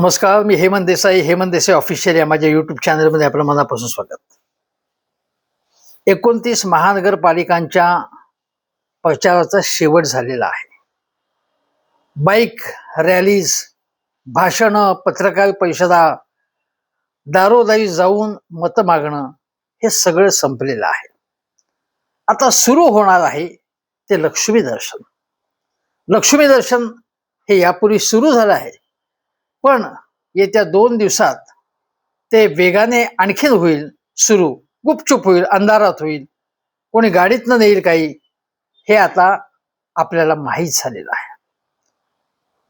नमस्कार मी हेमंत देसाई. हेमंत देसाई ऑफिशियल या माझ्या युट्यूब चॅनलमध्ये आपलं मनापासून स्वागत. एकोणतीस महानगरपालिकांच्या प्रचाराचा शेवट झालेला आहे. बाईक रॅलीज भाषणं पत्रकार परिषदा दारोदारी जाऊन मतं मागणं हे सगळं संपलेलं आहे. आता सुरू होणार आहे ते लक्ष्मी दर्शन. लक्ष्मी दर्शन हे यापूर्वी सुरू झालं आहे. पण येत्या दोन दिवसात ते वेगाने आणखीन होईल सुरू गुपचूप होईल अंधारात होईल. कोणी गाडीतनं नेईल काही हे आता आपल्याला माहीत झालेलं आहे.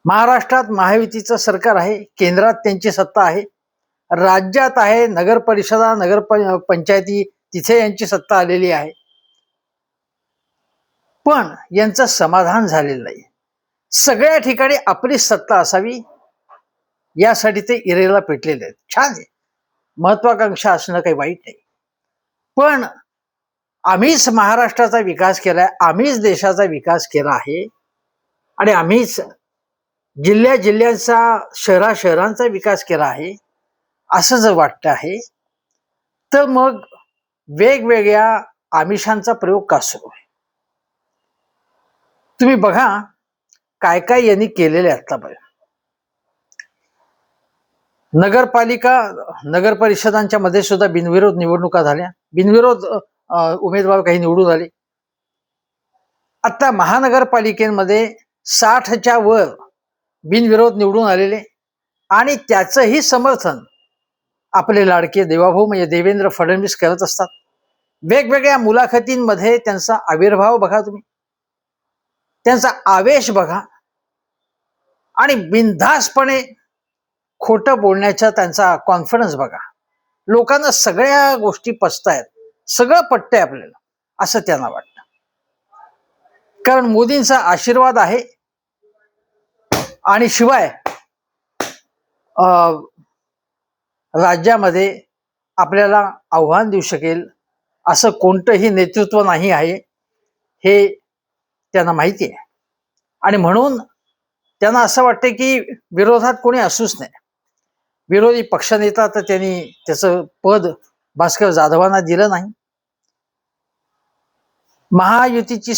महाराष्ट्रात महायुतीचं सरकार आहे केंद्रात त्यांची सत्ता आहे. राज्यात आहे नगर परिषदा नगर पंचायती तिथे यांची सत्ता आलेली आहे. पण यांचं समाधान झालेलं नाही. सगळ्या ठिकाणी आपली सत्ता असावी यासाठी ते इरेला पेटलेले आहेत. छान आहे. महत्वाकांक्षा असणं काही वाईट नाही. पण आम्हीच महाराष्ट्राचा विकास केलाय आम्हीच देशाचा विकास केला आहे आणि आम्हीच जिल्ह्या जिल्ह्यांचा शहरा शहरांचा विकास केला आहे असं जर वाटतं आहे तर मग वेगवेगळ्या आमिषांचा प्रयोग का सुरू आहे? तुम्ही बघा काय काय यांनी केलेले आतापर्यंत नगरपालिका नगर परिषदांच्या मध्ये सुद्धा बिनविरोध निवडणुका झाल्या. बिनविरोध उमेदवार काही निवडून आले. आता महानगरपालिकेमध्ये साठच्या वर बिनविरोध निवडून आलेले आणि त्याचंही समर्थन आपले लाडके देवाभाऊ म्हणजे देवेंद्र फडणवीस करत असतात. वेगवेगळ्या मुलाखतींमध्ये त्यांचा आविर्भाव बघा तुम्ही. त्यांचा आवेश बघा. आणि बिनधास्तपणे खोटं बोलण्याचा त्यांचा कॉन्फिडन्स बघा. लोकांना सगळ्या गोष्टी पचतायत. सगळं पटतंय आपल्याला असं त्यांना वाटतं. कारण मोदींचा आशीर्वाद आहे. आणि शिवाय अं, राज्यामध्ये आपल्याला आव्हान देऊ शकेल असं कोणतंही नेतृत्व नाही आहे हे त्यांना माहिती आहे. आणि म्हणून त्यांना असं वाटते की विरोधात कोणी असूच नाही विरोधी पक्षनेता तर त्यांनी त्याचं पद भास्कर जाधवांना दिलं नाही. महायुतीची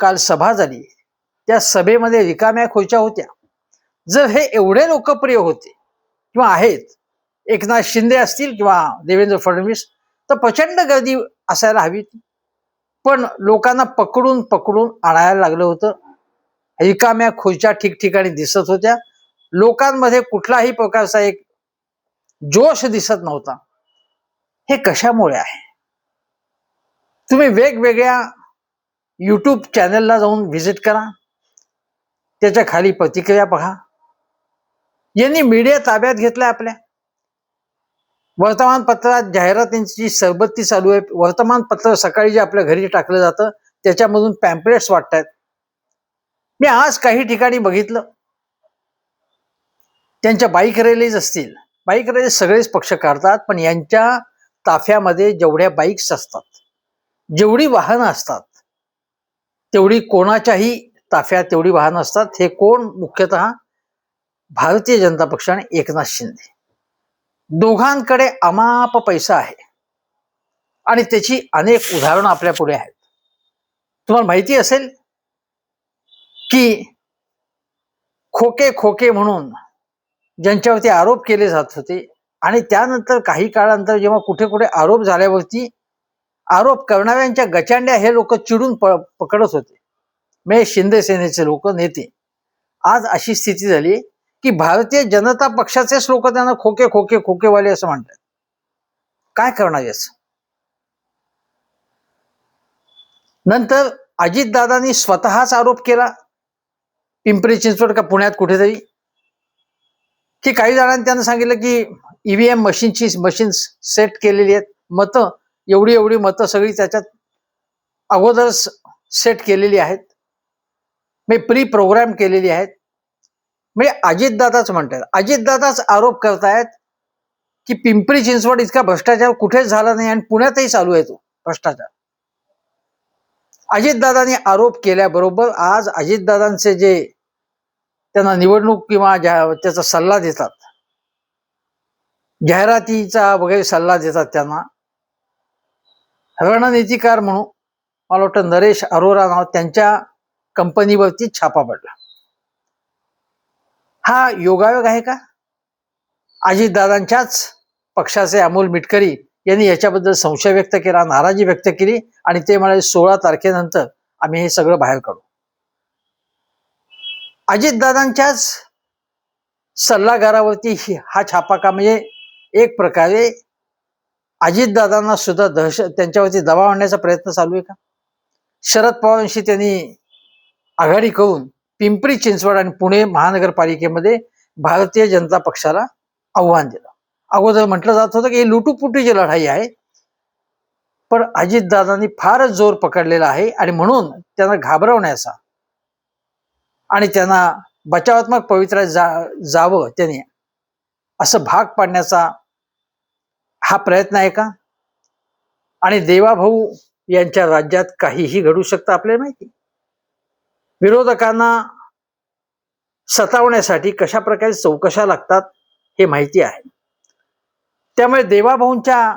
काल सभा झाली. त्या सभेमध्ये रिकाम्या खोच्या होत्या. जर हे एवढे लोकप्रिय होते किंवा आहेत एकनाथ शिंदे असतील किंवा देवेंद्र फडणवीस तर प्रचंड गर्दी असायला हवी होती. पण लोकांना पकडून पकडून आणायला लागलं होतं. रिकाम्या खुर्च्या ठिकठिकाणी दिसत होत्या. लोकांमध्ये कुठलाही प्रकारचा एक जोश दिसत नव्हता. हे कशामुळे आहे? तुम्ही वेगवेगळ्या यूट्यूब चॅनलला जाऊन व्हिजिट करा. त्याच्याखाली प्रतिक्रिया पहा यांनी मीडिया ताब्यात घेतलाय आपल्या. वर्तमानपत्रात जाहिरातींची सरबत्ती चालू आहे. वर्तमानपत्र सकाळी जे आपल्या घरी टाकलं जातं त्याच्यामधून पॅम्पलेट्स वाटतात मी आज काही ठिकाणी बघितलं. त्यांच्या बाईक रॅलीज असतील. बाईक रॅली सगळेच पक्ष काढतात पण यांच्या ताफ्यामध्ये जेवढ्या बाईक्स असतात जेवढी वाहनं असतात तेवढी कोणाच्याही ताफ्यात तेवढी वाहनं असतात हे कोण मुख्यतः भारतीय जनता पक्ष आणि एकनाथ शिंदे. दोघांकडे अमाप पैसा आहे. आणि त्याची अनेक उदाहरणं आपल्या पुढे आहेत. तुम्हाला माहिती असेल की खोके खोके म्हणून ज्यांच्यावरती आरोप केले जात होते. आणि त्यानंतर काही काळानंतर जेव्हा कुठे कुठे आरोप झाल्यावरती आरोप करणाऱ्यांच्या गचांड्या हे लोक चिडून प पकडत होते. मे शिंदे सेनेचे लोक नेते. आज अशी स्थिती झाली की भारतीय जनता पक्षाचेच लोक त्यांना खोके खोके खोकेवाले असं म्हणतात. काय करणार याच? नंतर अजितदादांनी स्वतःच आरोप केला. पिंपरी चिंचवड का पुण्यात कुठेतरी. की काही जणांनी त्यांना सांगितलं की ईव्हीएम मशीनची मशीन सेट केलेली आहेत. मतं एवढी एवढी मतं सगळी त्याच्यात अगोदरच सेट केलेली आहेत. मी प्री प्रोग्राम केलेली आहेत. म्हणजे अजितदादाच म्हणतात अजितदादाच आरोप करतायत की पिंपरी चिंचवड इतका भ्रष्टाचार कुठेच झाला नाही आणि पुण्यातही चालू आहे तो भ्रष्टाचार. अजितदादांनी आरोप केल्याबरोबर आज अजितदादांचे जे त्यांना निवडणूक किंवा त्याचा सल्ला देतात. जाहिरातीचा वगैरे सल्ला देतात त्यांना. रणनीतीकार म्हणून मला वाटतं नरेश अरोरा नाव त्यांच्या कंपनीवरती छापा पडला. हा योगायोग आहे का? अजितदादांच्याच पक्षाचे अमोल मिटकरी यांनी याच्याबद्दल संशय व्यक्त केला नाराजी व्यक्त केली आणि ते म्हणाले सोळा तारखेनंतर आम्ही हे सगळं बाहेर काढू. अजितदादांच्याच सल्लागारावरती हा छापाका म्हणजे एक प्रकारे अजितदादांना सुद्धा दहशत त्यांच्यावरती दबाव आणण्याचा प्रयत्न चालू आहे का? शरद पवारांशी त्यांनी आघाडी करून पिंपरी चिंचवड आणि पुणे महानगरपालिकेमध्ये भारतीय जनता पक्षाला आव्हान दिलं. अगोदर म्हटलं जात होतं की ही लुटूपुटीची लढाई आहे पण अजितदादांनी फारच जोर पकडलेला आहे आणि म्हणून त्यांना घाबरवण्याचा आणि त्यांना बचावात्मक पवित्रा जा जावं त्याने. असं भाग पाडण्याचा हा प्रयत्न आहे का? आणि देवाभाऊ यांच्या राज्यात काहीही घडू शकतं आपल्याला माहिती? विरोधकांना सतावण्यासाठी कशा प्रकारे चौकशा लागतात हे माहिती आहे. त्यामुळे देवाभाऊंच्या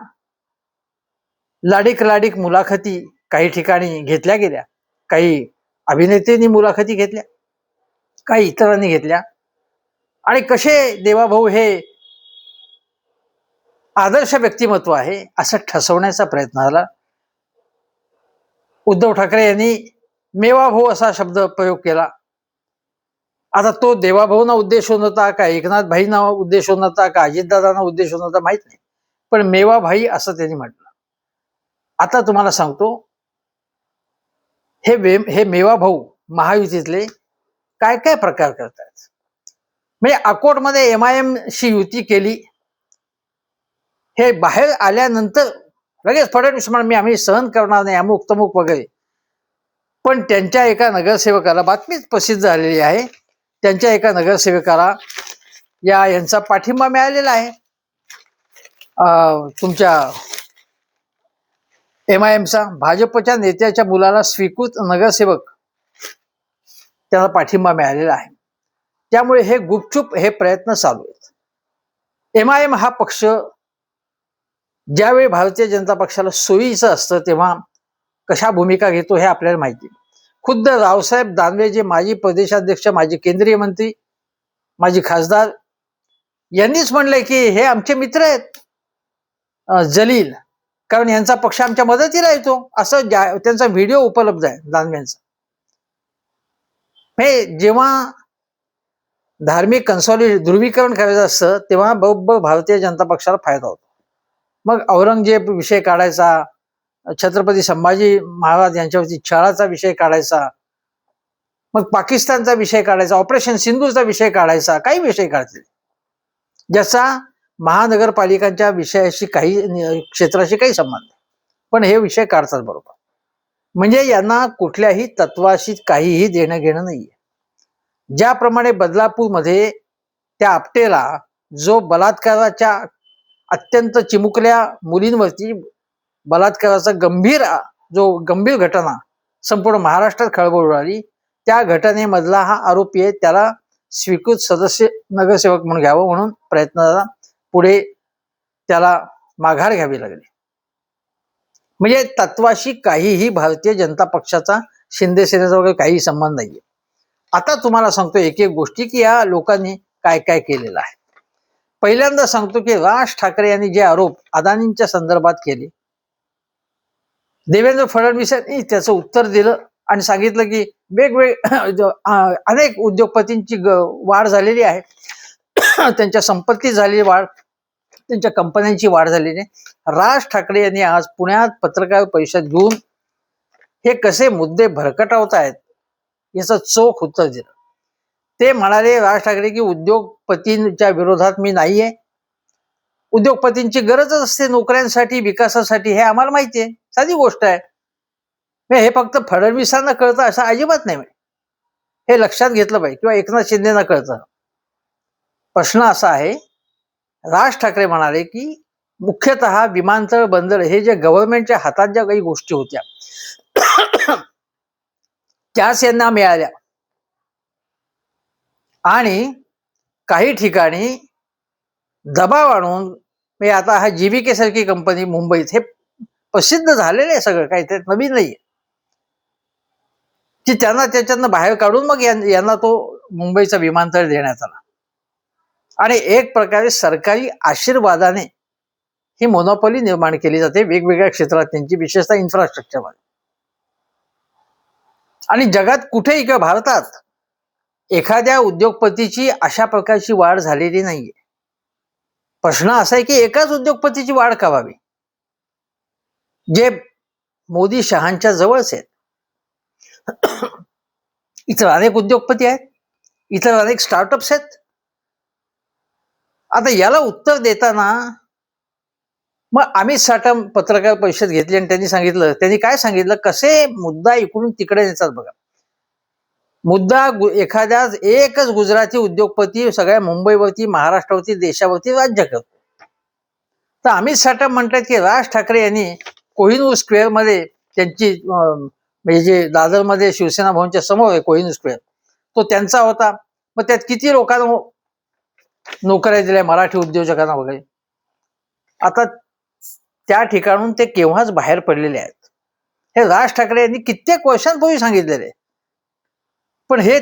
लाडीक लाडीक मुलाखती काही ठिकाणी घेतल्या गेल्या. काही अभिनेत्यांनी मुलाखती घेतल्या. काही इतरांनी घेतल्या. आणि कसे देवाभाऊ हे आदर्श व्यक्तिमत्व आहे असं ठसवण्याचा प्रयत्न झाला. उद्धव ठाकरे यांनी मेवाभाऊ असा शब्द प्रयोग केला. आता तो देवाभाऊना उद्देशून होता का एकनाथ भाईना उद्देशून होता का अजितदादांना उद्देशून होता माहीत नाही. पण मेवाभाई असं त्यांनी म्हटलं. आता तुम्हाला सांगतो हे वे हे मेवाभाऊ महायुतीतले काय काय प्रकार करतायत म्हणजे अकोटमध्ये एम आय एम शी युती केली. हे बाहेर आल्यानंतर लगेच फडणवीस म्हणा मी आम्ही सहन करणार नाही अमुक तमुक वगैरे. पण त्यांच्या एका नगरसेवकाला बातमीच प्रसिद्ध झालेली आहे. त्यांच्या एका नगरसेवकाला या यांचा पाठिंबा मिळालेला आहे. अं, तुमच्या एम आय एमचा भाजपच्या नेत्याच्या मुलाला स्वीकृत नगरसेवक त्याला पाठिंबा मिळालेला आहे. त्यामुळे हे गुपचूप हे प्रयत्न चालू आहेत. एम आय एम हा पक्ष ज्यावेळी भारतीय जनता पक्षाला सोयीचं असतं तेव्हा कशा भूमिका घेतो हे आपल्याला माहिती खुद्द रावसाहेब दानवे जे माजी प्रदेशाध्यक्ष माजी केंद्रीय मंत्री माजी खासदार यांनीच म्हणलंय की हे आमचे मित्र आहेत जलील. कारण यांचा पक्ष आमच्या मदतीला येतो. असं ज्या- त्यांचा व्हिडिओ उपलब्ध आहे दानवेंचा. हे जेव्हा धार्मिक कन्सॉलिड ध्रुवीकरण करायचं असतं तेव्हा बरोबर भारतीय जनता पक्षाला फायदा होतो. मग औरंगजेब विषय काढायचा छत्रपती संभाजी महाराज यांच्यावरती छळाचा विषय काढायचा मग पाकिस्तानचा विषय काढायचा ऑपरेशन सिंधूचा विषय काढायचा काही विषय काढतील ज्याचा महानगरपालिकांच्या विषयाशी काही क्षेत्राशी काही संबंध नाही. पण हे विषय काढतात बरोबर. म्हणजे यांना कुठल्याही तत्वाशी काहीही देणं घेणं नाहीये. ज्याप्रमाणे बदलापूरमध्ये त्या आपटेला जो बलात्काराच्या अत्यंत चिमुकल्या मुलींवरती बलात्काराचा गंभीर जो गंभीर घटना संपूर्ण महाराष्ट्रात खळबळ उडाली त्या घटनेमधला हा आरोपी आहे त्याला स्वीकृत सदस्य नगरसेवक म्हणून घ्यावं म्हणून प्रयत्नाला पुढे त्याला माघार घ्यावी लागली. म्हणजे तत्वाशी काहीही भारतीय जनता पक्षाचा शिंदे सेनेचा वगैरे काही संबंध नाहीये. आता तुम्हाला सांगतो एक एक गोष्टी की या लोकांनी काय काय केलेलं आहे. पहिल्यांदा सांगतो की राज ठाकरे यांनी जे आरोप अदानींच्या संदर्भात केले देवेंद्र फडणवीस यांनी त्याचं उत्तर दिलं आणि सांगितलं की वेगवेगळे अनेक उद्योगपतींची वाढ झालेली आहे. त्यांच्या संपत्ती झालेली वाढ त्यांच्या कंपन्यांची वाढ झालेली आहे. राज ठाकरे यांनी आज पुण्यात पत्रकार परिषद घेऊन हे कसे मुद्दे भरकटावत आहेत याचं चोख उत्तर दिलं. ते म्हणाले राज ठाकरे की उद्योगपतींच्या विरोधात मी नाहीये. उद्योगपतींची गरजच असते नोकऱ्यांसाठी विकासासाठी हे आम्हाला माहिती आहे. साधी गोष्ट आहे. हे फक्त फडणवीसांना कळतं असं अजिबात नाही हे लक्षात घेतलं पाहिजे किंवा एकनाथ शिंदेना कळतं. प्रश्न असा आहे राज ठाकरे म्हणाले की मुख्यतः विमानतळ बंदर हे जे गव्हर्नमेंटच्या हातात ज्या काही गोष्टी होत्या त्याच यांना मिळाल्या. आणि काही ठिकाणी दबाव आणून मी आता हा जीबीके सारखी कंपनी मुंबईत हे प्रसिद्ध झालेलं आहे सगळं काही ते नवीन नाहीये. की त्यांना त्याच्यातनं बाहेर काढून मग यांना तो मुंबईचा विमानतळ देण्यात आला. आणि एक प्रकारे सरकारी आशीर्वादाने ही मोनोपॉली निर्माण केली जाते वेगवेगळ्या क्षेत्रात त्यांची विशेषतः इन्फ्रास्ट्रक्चरमध्ये आणि जगात कुठेही किंवा भारतात एखाद्या उद्योगपतीची अशा प्रकारची वाढ झालेली नाहीये. प्रश्न असा आहे की एकाच उद्योगपतीची वाढ का व्हावी? जे मोदी शहांच्या जवळच आहेत. इतर अनेक उद्योगपती आहेत इतर अनेक स्टार्टअप्स आहेत आता याला उत्तर देताना मग अमित साटम पत्रकार परिषद घेतली आणि त्यांनी सांगितलं त्यांनी काय सांगितलं? कसे मुद्दा इकडून तिकडे नेतात बघा. मुद्दा एखाद्या एकच गुजराती उद्योगपती सगळ्या मुंबईवरती महाराष्ट्रावरती देशावरती राज्य करतो. तर अमित साटम म्हणतात की राज ठाकरे यांनी कोहिनूर स्क्वेअरमध्ये त्यांची म्हणजे जे दादरमध्ये शिवसेना भवनच्या समोर आहे कोहिनूर स्क्वेअर तो त्यांचा होता. मग त्यात किती लोकांना नोकऱ्या दिल्या मराठी उद्योजकांना वगैरे. आता त्या ठिकाणून ते केव्हाच बाहेर पडलेले आहेत. हे राज ठाकरे यांनी कित्येक वर्षांपूर्वी सांगितलेले. पण हे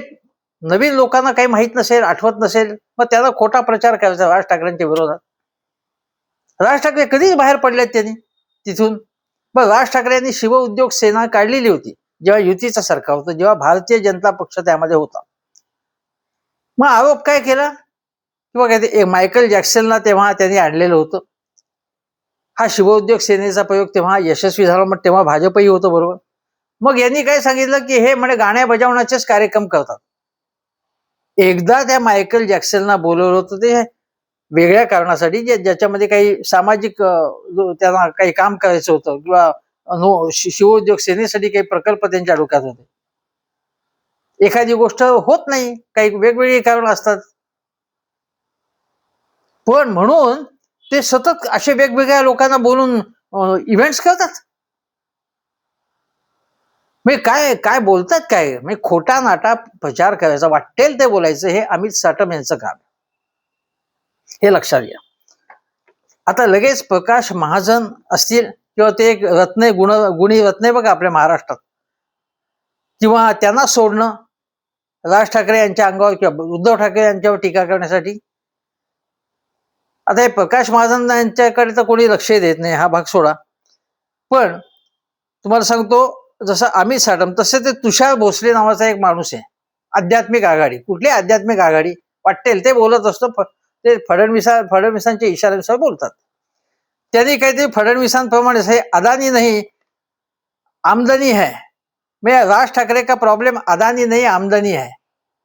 नवीन लोकांना काही माहीत नसेल आठवत नसेल मग त्याला खोटा प्रचार करायचा राज ठाकरेंच्या विरोधात. राज ठाकरे कधीच बाहेर पडलेत त्यांनी तिथून. मग राज ठाकरे यांनी शिव उद्योग सेना काढलेली होती जेव्हा युतीचं सरकार होतं जेव्हा भारतीय जनता पक्ष त्यामध्ये होता. मग आरोप काय केला? किंवा काय ते मायकल जॅक्सनला तेव्हा त्यांनी आणलेलं होतं. हा शिवोद्योग सेनेचा प्रयोग तेव्हा यशस्वी झाला मग तेव्हा भाजपही होतं बरोबर? मग यांनी काय सांगितलं की हे म्हणे गाण्या बजावण्याचेच कार्यक्रम करतात. एकदा त्या मायकल जॅक्सनला बोलवलं होतं ते वेगळ्या कारणासाठी जे ज्याच्यामध्ये काही सामाजिक त्यांना काही काम करायचं होतं किंवा नो शि- सेनेसाठी काही प्रकल्प त्यांच्या डोक्यात होते. एखादी गोष्ट होत नाही काही वेगवेगळी कारण असतात. पण म्हणून ते सतत असे वेगवेगळ्या लोकांना बोलून इव्हेंट्स करतात. म्हणजे काय काय बोलतात काय? म्हणजे खोटा नाटा प्रचार करायचा वाटेल ते बोलायचं हे अमित साटम यांचं काम. हे लक्षात घ्या. आता लगेच प्रकाश महाजन असतील किंवा ते एक रत्ने गुण गुणी रत्ने बघा आपल्या महाराष्ट्रात. किंवा त्यांना सोडणं राज ठाकरे यांच्या अंगावर किंवा उद्धव ठाकरे यांच्यावर टीका करण्यासाठी. आता हे प्रकाश महाजन यांच्याकडे तर कोणी लक्ष देत नाही हा भाग सोडा. पण तुम्हाला सांगतो जसं अमित साटम तसे ते तुषार भोसले नावाचा एक माणूस आहे. आध्यात्मिक आघाडी. कुठली आध्यात्मिक आघाडी? वाटेल ते बोलत असतो ते फडणवीसा फडणवीसांच्या इशाऱ्यानुसार बोलतात. त्यांनी काहीतरी फडणवीसांप्रमाणे हे अदानी नाही आमदनी है. मे राज ठाकरे का प्रॉब्लेम अदानी नाही आमदनी आहे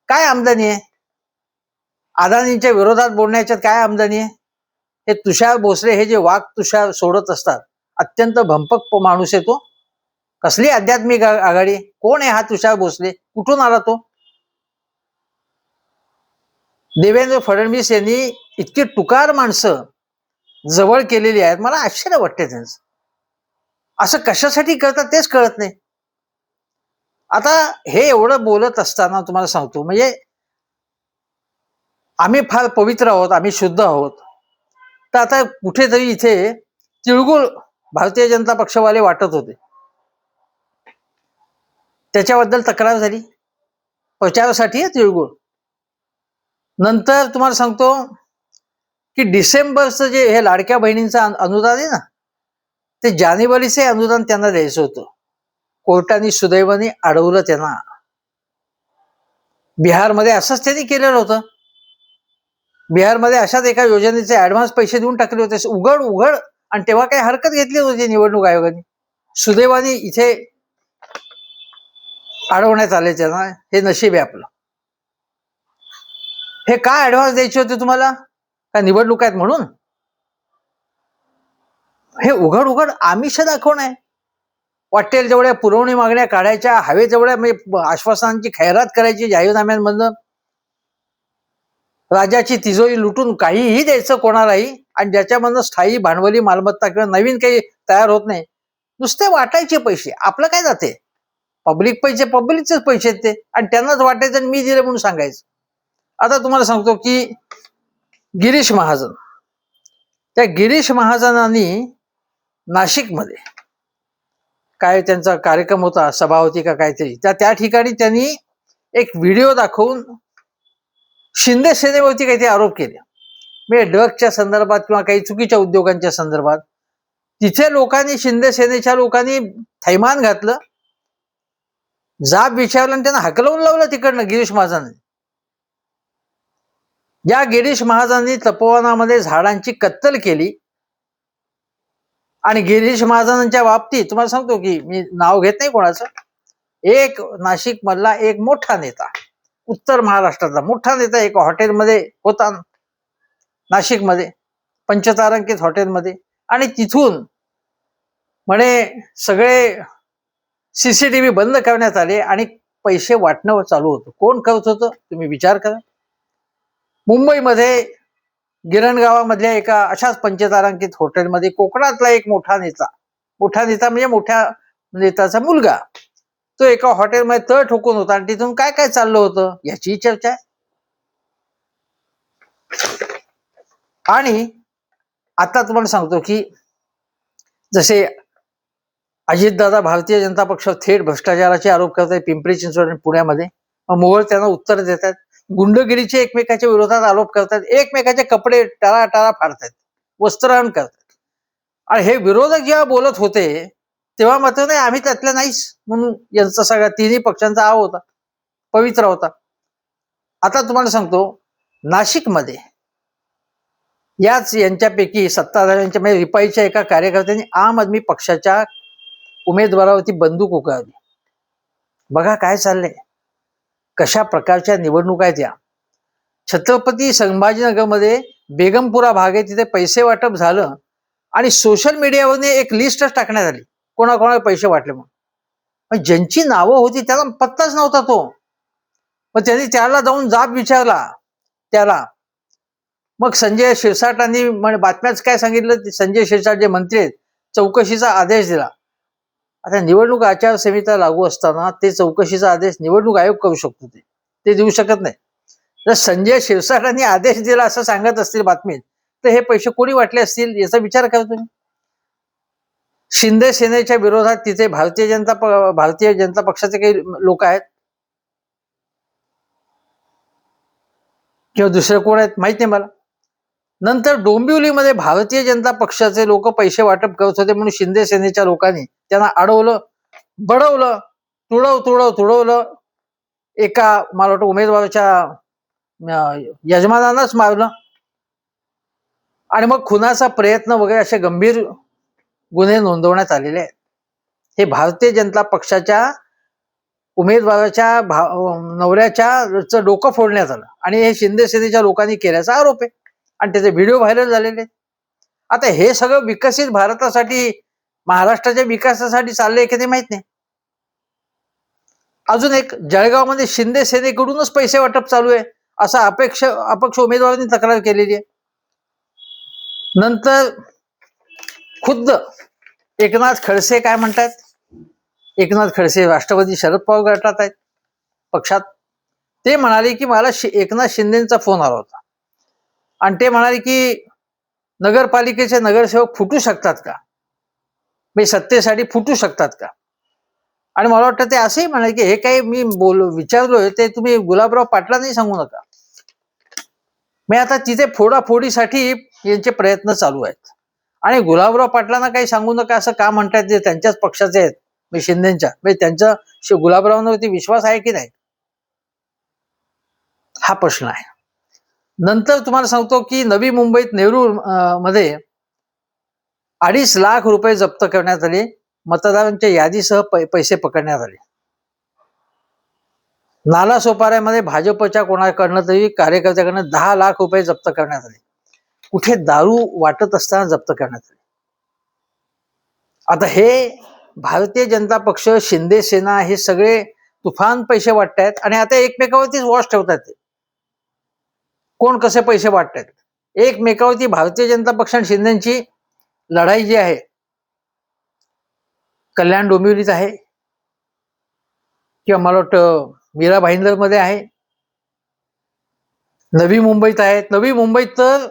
काय आमदनी आहे? अदानीच्या विरोधात बोलण्याच्यात काय आमदनी आहे? हे तुषार भोसले हे जे वाघ तुषार सोडत असतात अत्यंत भंपक माणूस आहे तो. कसली आध्यात्मिक आघाडी? कोण आहे हा तुषार भोसले? कुठून आला तो? देवेंद्र फडणवीस यांनी इतकी टुकार माणसं जवळ केलेली आहेत मला आश्चर्य वाटते त्यांचं. असं कशासाठी करतात तेच कळत नाही. आता हे एवढं बोलत असताना तुम्हाला सांगतो म्हणजे आम्ही फार पवित्र आहोत आम्ही शुद्ध आहोत. तर आता कुठेतरी इथे तिळगुळ भारतीय जनता पक्षवाले वाटत होते. त्याच्याबद्दल तक्रार झाली. प्रचारासाठी आहे तिळगुळ. नंतर तुम्हाला सांगतो की डिसेंबरचं जे हे लाडक्या बहिणींचं अनुदान आहे ना ते जानेवारीचे अनुदान त्यांना द्यायचं होतं. कोर्टाने सुदैवाने अडवलं त्यांना. बिहारमध्ये असंच त्यांनी केलेलं होतं. बिहारमध्ये अशाच एका योजनेचे ऍडव्हान्स पैसे देऊन टाकले होते. उघड उघड. आणि तेव्हा काही हरकत घेतली होती निवडणूक आयोगाने. सुदैवाने इथे अडवण्यात आले त्यांना. हे नशीब आहे आपलं. हे काय ऍडव्हान्स द्यायचे होते तुम्हाला? का निवडणूक आहेत म्हणून? हे उघड उघड आमिष दाखवणं आहे. वाटेल जेवढ्या पुरवणी मागण्या काढायच्या हवे तेवढ्या म्हणजे आश्वासनांची खैरात करायची जाहीरनाम्यांमधनं राजाची तिजोरी लुटून काहीही द्यायचं कोणालाही आणि ज्याच्यामधनं स्थायी भांडवली मालमत्ता किंवा नवीन काही तयार होत नाही नुसते वाटायचे पैसे. आपलं काय जाते? पब्लिक पैसे पब्लिकचेच पैसे आहेत ते. आणि त्यांनाच वाटायचं आणि मी दिले म्हणून सांगायचं. आता तुम्हाला सांगतो की गिरीश महाजन. त्या गिरीश महाजनांनी नाशिकमध्ये काय त्यांचा कार्यक्रम होता सभा होती का काहीतरी त्या त्या ठिकाणी त्यांनी एक व्हिडिओ दाखवून शिंदे सेनेवरती काहीतरी आरोप केले. म्हणजे ड्रग्सच्या संदर्भात किंवा काही चुकीच्या उद्योगांच्या संदर्भात. तिथे लोकांनी शिंदे सेनेच्या लोकांनी थैमान घातलं. जाब विचारलं आणि त्यांना हकलवून लावलं तिकडनं गिरीश महाजनांनी. या गिरीश महाजनांनी तपोवनामध्ये झाडांची कत्तल केली. आणि गिरीश महाजनांच्या बाबतीत तुम्हाला सांगतो की मी नाव घेत नाही कोणाचं. एक नाशिक मधला एक मोठा नेता. उत्तर महाराष्ट्रातला. मोठा नेता एक हॉटेलमध्ये होता. नाशिकमध्ये. पंचतारांकित हॉटेलमध्ये. आणि तिथून म्हणे सगळे सीसीटीव्ही बंद करण्यात आले आणि पैसे वाटणं चालू होतं. कोण करत होतं? तुम्ही विचार करा. मुंबईमध्ये गिरणगावामधल्या एका अशाच पंचतारांकित हॉटेलमध्ये कोकणातला एक मोठा नेता. मोठा नेता म्हणजे मोठ्या नेताचा मुलगा. तो एका हॉटेलमध्ये तळ ठोकून होता आणि तिथून काय काय चाललं होतं याची चर्चा आहे. आणि आता तुम्हाला सांगतो की जसे अजितदादा भारतीय जनता पक्ष थेट भ्रष्टाचाराचे आरोप करत आहेत पिंपरी चिंचवड आणि पुण्यामध्ये. मग मोहोळ त्यांना उत्तर देत आहेत. गुंडगिरीचे एकमेकाच्या विरोधात आरोप करतात एकमेकाचे कपडे टाळा टाळा फाडतात वस्त्रहरण करतात आणि हे विरोधक जेव्हा बोलत होते तेव्हा मात्र नाही आम्ही त्यातल्या नाहीच म्हणून यांचा सगळा तिन्ही पक्षांचा आव होता पवित्र होता. आता तुम्हाला सांगतो नाशिकमध्ये याच यांच्यापैकी सत्ताधाऱ्यांच्या म्हणजे रिपाईच्या एका कार्यकर्त्यांनी आम आदमी पक्षाच्या उमेदवारावरती बंदूक उगारली बघा काय चाललंय. कशा प्रकारच्या निवडणुका आहेत या. छत्रपती संभाजीनगरमध्ये बेगमपुरा भाग आहे तिथे पैसे वाटप झालं आणि सोशल मीडियावरने एक लिस्टच टाकण्यात आली. कोणाकोणाला पैसे वाटले म्हणून. पण ज्यांची नावं होती त्याला पत्ताच नव्हता तो. मग त्यांनी त्याला जाऊन जाब विचारला. त्याला मग संजय शिरसाटांनी म्हणजे बातम्याच काय सांगितलं? संजय शिरसाट जे मंत्री आहेत चौकशीचा आदेश दिला. आता निवडणूक आचारसंहिता लागू असताना ते चौकशीचा आदेश निवडणूक आयोग करू शकतो ते. ते देऊ शकत नाही. जर संजय शिरसाटांनी आदेश दिला असं सांगत असतील बातमीत तर हे पैसे कोणी वाटले असतील? याचा विचार करा तुम्ही. शिंदे सेनेच्या विरोधात तिथे भारतीय जनता प- भारतीय जनता पक्षाचे काही लोक आहेत. किंवा दुसरे कोण आहेत माहीत नाही मला. नंतर डोंबिवलीमध्ये भारतीय जनता पक्षाचे लोक पैसे वाटप करत होते म्हणून शिंदे सेनेच्या लोकांनी त्यांना अडवलं बडवलं तुडव तुडव तुडवलं. एका मला वाटतं उमेदवाराच्या अं, यजमानांनाच मारलं. आणि मग खुनाचा प्रयत्न वगैरे असे गंभीर गुन्हे नोंदवण्यात आलेले आहेत. हे भारतीय जनता पक्षाच्या उमेदवाराच्या भा नवऱ्याच्या डोकं फोडण्यात आलं आणि हे शिंदे सेनेच्या लोकांनी केल्याचा आरोप आहे आणि त्याचे व्हिडिओ व्हायरल झालेले आहेत. आता हे सगळं विकसित भारतासाठी महाराष्ट्राच्या विकासासाठी चाललंय की ते माहीत नाही. अजून एक जळगावमध्ये शिंदे सेनेकडूनच पैसे वाटप चालू आहे असा अपेक्ष अपक्ष उमेदवारांनी तक्रार केलेली आहे. नंतर खुद्द. एकनाथ खडसे काय म्हणतात एकनाथ खडसे राष्ट्रवादी शरद पवार गटात आहेत. पक्षात. ते म्हणाले की मला शि- एकनाथ शिंदेचा फोन आला होता. आणि ते म्हणाले की नगरपालिकेचे नगरसेवक फुटू शकतात का? मी सत्तेसाठी फुटू शकतात का? आणि मला वाटतं ते असंही म्हणाले की हे काही मी बोल विचारलोय ते तुम्ही गुलाबराव पाटला नाही सांगू नका. मी आता तिथे फोडाफोडीसाठी यांचे प्रयत्न चालू आहेत. आणि गुलाबराव पाटलांना काही सांगू नका असं का म्हणतात ते त्यांच्याच पक्षाचे आहेत? म्हणजे शिंदेच्या. म्हणजे त्यांचा गुलाबरावांवरती विश्वास आहे की नाही? हा प्रश्न आहे. नंतर तुम्हाला सांगतो की नवी मुंबईत नेहरू मध्ये अडीच लाख रुपये जप्त करण्यात आले. मतदारांच्या यादीसह पै- पैसे पकडण्यात आले. नाला सोपाऱ्यामध्ये भाजपच्या कोणाकडनं तरी कार्यकर्त्याकडनं दहा लाख रुपये जप्त करण्यात आले. कुठे दारू वाटत असताना जप्त करण्यात आले. आता हे भारतीय जनता पक्ष शिंदे सेना हे सगळे तुफान पैसे वाटतायत आणि आता एकमेकावरतीच वॉच ठेवतात ते. कोण कसे पैसे वाटतायत? एकमेकावरती भारतीय जनता पक्ष आणि शिंदेची लढाई जी आहे कल्याण डोंबिवलीत आहे किंवा मला वाटतं मीरा भाईंदरमध्ये आहे नवी मुंबईत आहेत. नवी मुंबईत तर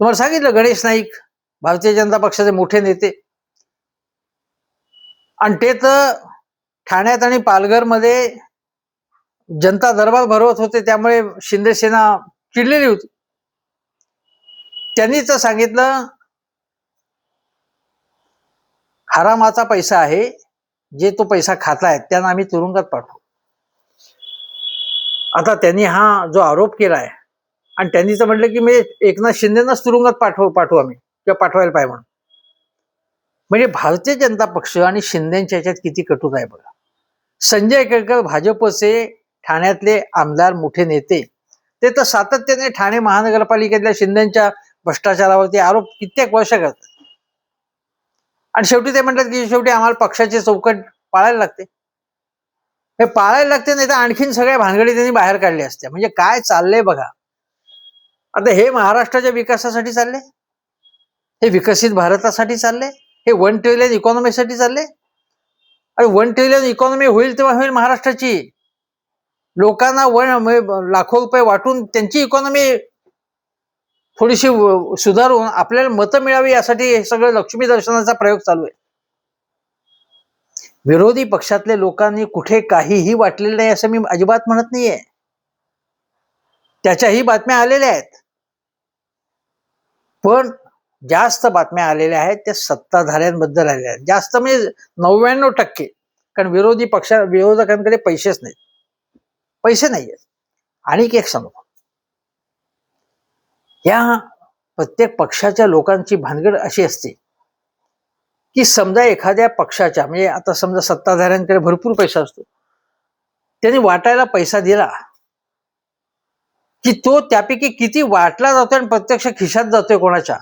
तुम्हाला सांगितलं गणेश नाईक भारतीय जनता पक्षाचे मोठे नेते. आणि ते तर ठाण्यात आणि पालघरमध्ये जनता दरबार भरवत होते त्यामुळे शिंदेसेना चिडलेली होती. त्यांनी तर सांगितलं हरामाचा पैसा आहे जे तो पैसा खातायत त्यांना आम्ही तुरुंगात पाठवू. आता त्यांनी हा जो आरोप केलाय आणि त्यांनी तर म्हटलं की मी एकनाथ शिंदेनाच तुरुंगात पाठवू पाठवू आम्ही किंवा पाठवायला पाहिजे म्हणून. म्हणजे भारतीय जनता पक्ष आणि शिंदेच्या याच्यात किती कटुता आहे बघा. संजय केळकर भाजपचे ठाण्यातले आमदार मोठे नेते ते तर सातत्याने ठाणे महानगरपालिकेतल्या शिंदेच्या भ्रष्टाचारावरती आरोप कित्येक वर्ष करतात. आणि शेवटी ते म्हणतात की शेवटी आम्हाला पक्षाचे चौकट पाळायला लागते. हे पाळायला लागते नाही तर आणखीन सगळ्या भानगडी त्यांनी बाहेर काढली असते म्हणजे काय चाललंय बघा. आता हे महाराष्ट्राच्या विकासासाठी चालले? हे विकसित भारतासाठी चालले? हे वन ट्रिलियन इकॉनॉमीसाठी चालले? अरे वन ट्रिलियन इकॉनॉमी होईल तेव्हा होईल महाराष्ट्राची. लोकांना वन म्हणजे लाखो रुपये वाटून त्यांची इकॉनॉमी थोडीशी सुधारून आपल्याला मतं मिळावी यासाठी हे सगळं लक्ष्मी दर्शनाचा प्रयोग चालू आहे. विरोधी पक्षातल्या लोकांनी कुठे काहीही वाटलेलं नाही असं मी अजिबात म्हणत नाहीये. त्याच्याही बातम्या आलेल्या आहेत. पण जास्त बातम्या आलेल्या आहेत त्या सत्ताधाऱ्यांबद्दल आलेल्या आहेत. जास्त म्हणजे नव्याण्णव टक्के. कारण विरोधी पक्षा विरोधकांकडे पैसेच नाहीत. पैसे नाही आहेत आणि एक सांगतो या प्रत्येक पक्षाच्या लोकांची भानगड अशी असते की समजा एखाद्या पक्षाच्या म्हणजे आता समजा सत्ताधाऱ्यांकडे भरपूर पैसा असतो. त्यांनी वाटायला पैसा दिला. की तो त्यापैकी किती वाटला जातोय आणि प्रत्यक्ष खिशात जातोय कोणाच्या?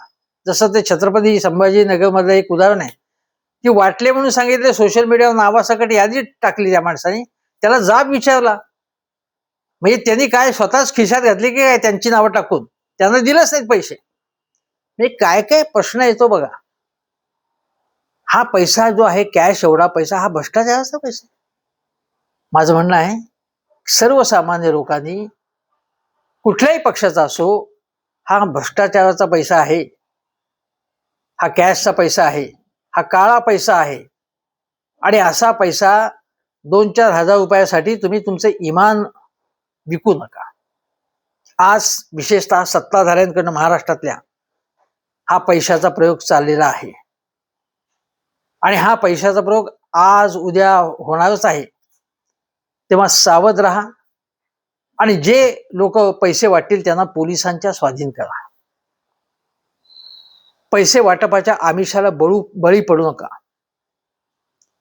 जसं ते छत्रपती संभाजीनगर मधलं एक उदाहरण आहे. की वाटले म्हणून सांगितले सोशल मीडियावर नावासकट यादी टाकली त्या माणसाने. त्याला जाब विचारला. म्हणजे त्यांनी काय स्वतःच खिशात घातली की काय त्यांची नावं टाकून? त्यांना दिलंच नाहीत पैसे. म्हणजे काय काय प्रश्न येतो बघा. हा पैसा जो आहे कॅश एवढा पैसा हा भ्रष्टाचाराचा पैसा माझं म्हणणं आहे सर्वसामान्य लोकांनी कुठल्याही पक्षाचा असो हा भ्रष्टाचाराचा पैसा आहे हा कॅशचा पैसा आहे हा काळा पैसा आहे. आणि असा पैसा दोन चार हजार रुपयासाठी तुम्ही तुमचे इमान विकू नका. आज विशेषतः सत्ताधाऱ्यांकडनं महाराष्ट्रातल्या हा पैशाचा प्रयोग चाललेला आहे. आणि हा पैशाचा प्रयोग आज उद्या होणारच आहे. तेव्हा सावध राहा. आणि जे लोक पैसे वाटतील त्यांना पोलिसांच्या स्वाधीन करा. पैसे वाटपाच्या आमिषाला बळू बळी पडू नका.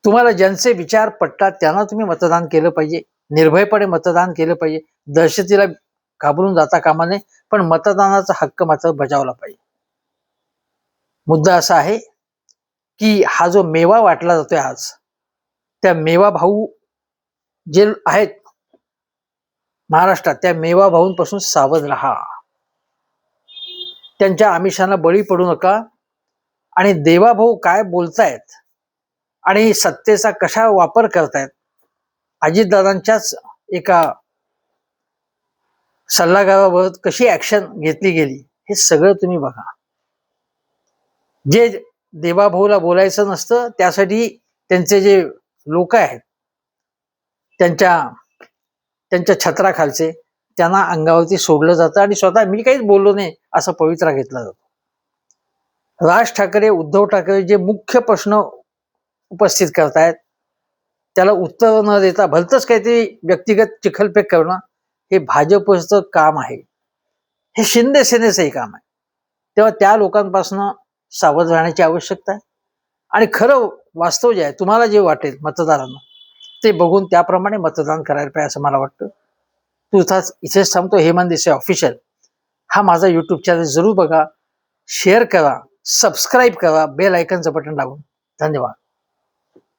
तुम्हाला ज्यांचे विचार पटतात त्यांना तुम्ही मतदान केलं पाहिजे. निर्भयपणे मतदान केलं पाहिजे. दहशतीला घाबरून जाता कामा नये पण मतदानाचा हक्क मात्र बजावला पाहिजे. मुद्दा असा आहे की हा जो मेवा वाटला जातोय आज त्या मेवा भाऊ जे आहेत महाराष्ट्रात त्या मेवा भाऊंपासून सावध राहा. त्यांच्या आमिषांना बळी पडू नका. आणि देवाभाऊ काय बोलतायत? आणि सत्तेचा कशा वापर करतायत? अजितदादांच्याच एका सल्लागाराबाबत कशी ऍक्शन घेतली गेली? हे सगळं तुम्ही बघा. जे देवाभाऊला बोलायचं नसतं त्यासाठी त्यांचे जे लोक आहेत त्यांच्या त्यांच्या छत्राखालचे त्यांना अंगावरती सोडलं जातं आणि स्वतः मी काहीच बोललो नाही असं पवित्रा घेतला जातो. राज ठाकरे उद्धव ठाकरे जे मुख्य प्रश्न उपस्थित करतायत त्याला उत्तर न देता भलतंच काहीतरी व्यक्तिगत चिखलफेक करणं हे भाजपचं काम आहे. हे शिंदे सेनेचंही काम आहे. तेव्हा त्या लोकांपासून सावध राहण्याची आवश्यकता आहे. आणि खरं वास्तव जे आहे तुम्हाला जे वाटेल मतदारांना ते बघून त्याप्रमाणे मतदान करायला पाहिजे असं मला वाटतं. तू तास इथेच थांबतो. हेमंत देसाई ऑफिशियल हा माझा यूट्यूब चॅनल जरूर बघा. शेअर करा. सबस्क्राईब करा. बेल आयकनचं बटन दाबून. धन्यवाद.